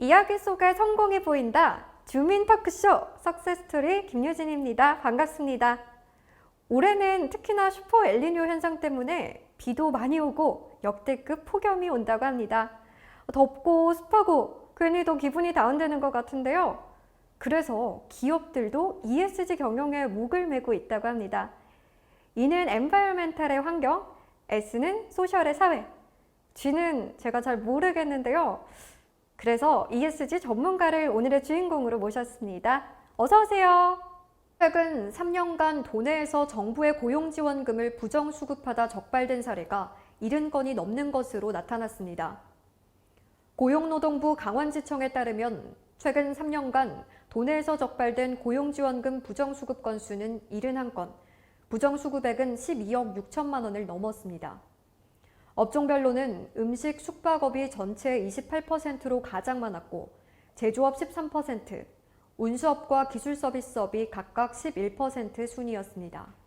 이야기 속에 성공이 보인다. 주민 터크쇼 석세스토리 김유진입니다. 반갑습니다. 올해는 특히나 슈퍼 엘니뇨 현상 때문에 비도 많이 오고 역대급 폭염이 온다고 합니다. 덥고 습하고 괜히 더 기분이 다운되는 것 같은데요. 그래서 기업들도 ESG 경영에 목을 메고 있다고 합니다. E는 엔바이러멘탈의 환경, S는 소셜의 사회, G는 제가 잘 모르겠는데요. 그래서 ESG 전문가를 오늘의 주인공으로 모셨습니다. 어서 오세요. 최근 3년간 도내에서 정부의 고용지원금을 부정 수급하다 적발된 사례가 70건이 넘는 것으로 나타났습니다. 고용노동부 강원지청에 따르면 최근 3년간 도내에서 적발된 고용지원금 부정수급 건수는 71건, 부정수급액은 12억 6천만 원을 넘었습니다. 업종별로는 음식, 숙박업이 전체의 28%로 가장 많았고 제조업 13%, 운수업과 기술 서비스업이 각각 11% 순이었습니다.